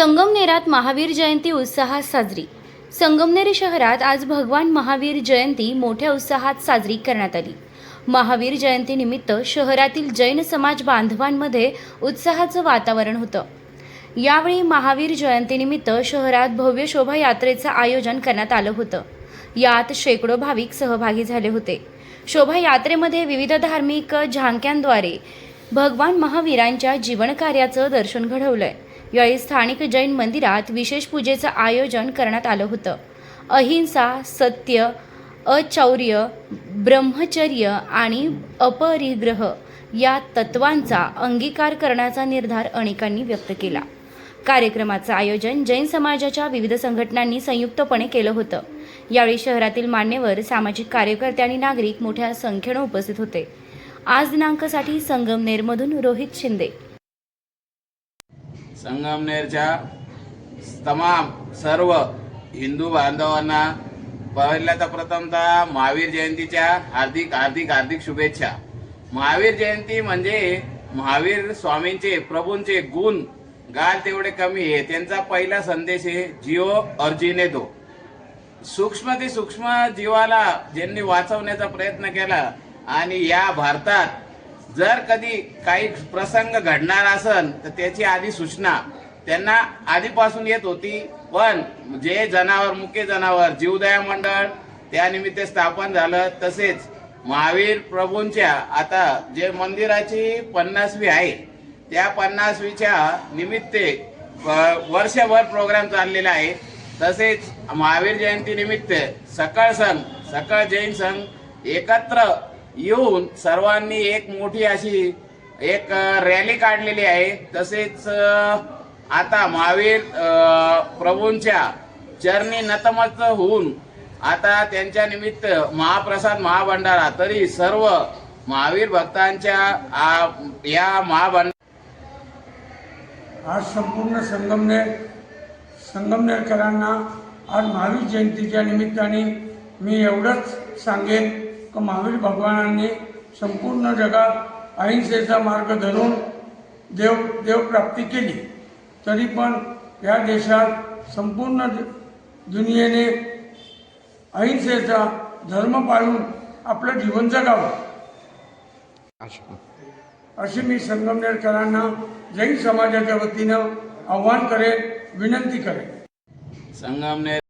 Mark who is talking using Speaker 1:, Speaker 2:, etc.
Speaker 1: संगमनेरात महावीर जयंती उत्साहात साजरी. संगमनेर शहरात आज भगवान महावीर जयंती मोठ्या उत्साहात साजरी करण्यात आली. महावीर जयंतीनिमित्त शहरातील जैन समाज बांधवांमध्ये उत्साहाचं वातावरण होतं. यावेळी महावीर जयंतीनिमित्त शहरात भव्य शोभायात्रेचं आयोजन करण्यात आलं होतं. यात शेकडो भाविक सहभागी झाले होते. शोभायात्रेमध्ये विविध धार्मिक झांक्यांद्वारे भगवान महावीरांच्या जीवनकार्याचं दर्शन घडवलं आहे यावेळी स्थानिक जैन मंदिरात विशेष पूजेचं आयोजन करण्यात आलं होतं. अहिंसा सत्य अचौर्य ब्रह्मचर्य आणि अपरिग्रह या तत्वांचा अंगीकार करण्याचा निर्धार अनेकांनी व्यक्त केला. कार्यक्रमाचं आयोजन जैन समाजाच्या विविध संघटनांनी संयुक्तपणे केलं होतं. यावेळी शहरातील मान्यवर सामाजिक कार्यकर्ते आणि नागरिक मोठ्या संख्येनं उपस्थित होते. आज दिनांकासाठी संगमनेरमधून रोहित शिंदे
Speaker 2: संगमनेरच्या तमाम सर्व हिंदू बांधवांना पहिल्या तर प्रथमतः महावीर जयंतीच्या हार्दिक हार्दिक हार्दिक शुभेच्छा. महावीर जयंती म्हणजे महावीर स्वामींचे प्रभूंचे गुण गाल तेवढे कमी आहे. त्यांचा पहिला संदेश आहे जिओ अर्जिने दो. सूक्ष्म ते सूक्ष्म जीवाला ज्यांनी वाचवण्याचा प्रयत्न केला आणि या भारतात जर कधी काही प्रसंग घडणार असन तर त्याची आधी सूचना. त्यांना आधीपासून येत होती पण जे जनावर मुख्य जनावर जीवदया मंडळ त्यानिमित्त स्थापन झालं. तसेच महावीर प्रभूंच्या आता जे मंदिराची पन्नासवी आहे त्या पन्नासवीच्या निमित्ते वर्षभर प्रोग्राम चाललेला आहे. तसेच महावीर जयंती निमित्त सकाळ संघ सकाळ जैन संघ एकत्र येऊन सर्वांनी एक मोठी अशी एक रॅली काढलेली आहे. तसेच आता महावीर प्रभूंच्या चरणी नतमस्त होऊन आता त्यांच्या निमित्त महाप्रसाद महाभंडारा तरी सर्व महावीर भक्तांच्या या महाभंड
Speaker 3: आज संपूर्ण संगमनेर संगमनेरकरांना आज महावीर जयंतीच्या निमित्ताने मी एवढंच सांगेन. महावीर भगवानांनी संपूर्ण जगात अहिंसेचा मार्ग धरून देव देवप्राप्ती केली. तरी पण या देशात संपूर्ण दुनियेने अहिंसेचा धर्म पाळून आपलं जीवन जगावं. अशी मी संगमनेरकरांना जैन समाजाच्या वतीनं आव्हान करेन विनंती करेन.
Speaker 2: संगमनेर